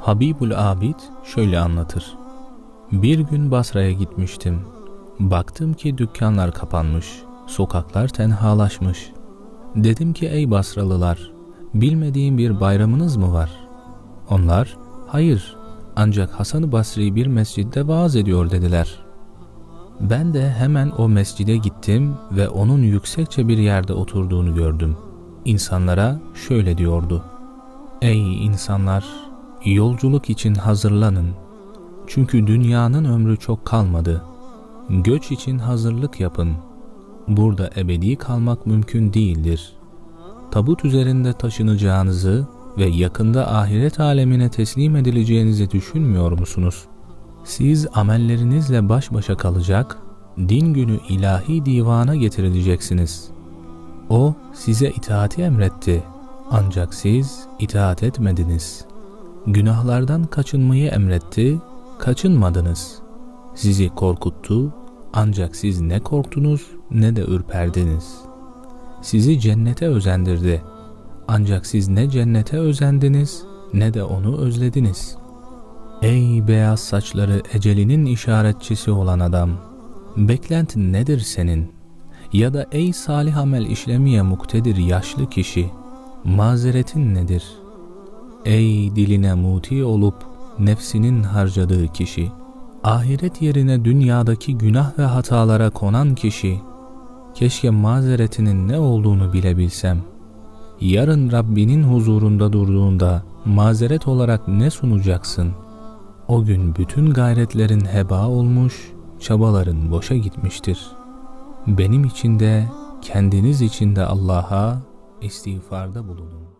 Habibul Abid şöyle anlatır. Bir gün Basra'ya gitmiştim. Baktım ki dükkanlar kapanmış, sokaklar tenhalaşmış. Dedim ki ey Basralılar, bilmediğim bir bayramınız mı var? Onlar, hayır ancak Hasan-ı Basri bir mescidde vaaz ediyor dediler. Ben de hemen o mescide gittim ve onun yüksekçe bir yerde oturduğunu gördüm. İnsanlara şöyle diyordu. Ey insanlar! Yolculuk için hazırlanın. Çünkü dünyanın ömrü çok kalmadı. Göç için hazırlık yapın. Burada ebedi kalmak mümkün değildir. Tabut üzerinde taşınacağınızı ve yakında ahiret alemine teslim edileceğinizi düşünmüyor musunuz? Siz amellerinizle baş başa kalacak, din günü ilahi divana getirileceksiniz. O size itaati emretti. Ancak siz itaat etmediniz. Günahlardan kaçınmayı emretti, kaçınmadınız. Sizi korkuttu, ancak siz ne korktunuz ne de ürperdiniz. Sizi cennete özendirdi. Ancak siz ne cennete özendiniz ne de onu özlediniz. Ey beyaz saçları ecelinin işaretçisi olan adam! Beklentin nedir senin? Ya da ey salih amel işlemeye muktedir yaşlı kişi! Mazeretin nedir? Ey diline muti olup nefsinin harcadığı kişi! Ahiret yerine dünyadaki günah ve hatalara konan kişi! Keşke mazeretinin ne olduğunu bilebilsem. Yarın Rabbinin huzurunda durduğunda mazeret olarak ne sunacaksın? O gün bütün gayretlerin heba olmuş, çabaların boşa gitmiştir. Benim için de kendiniz için de Allah'a istiğfarda bulunun.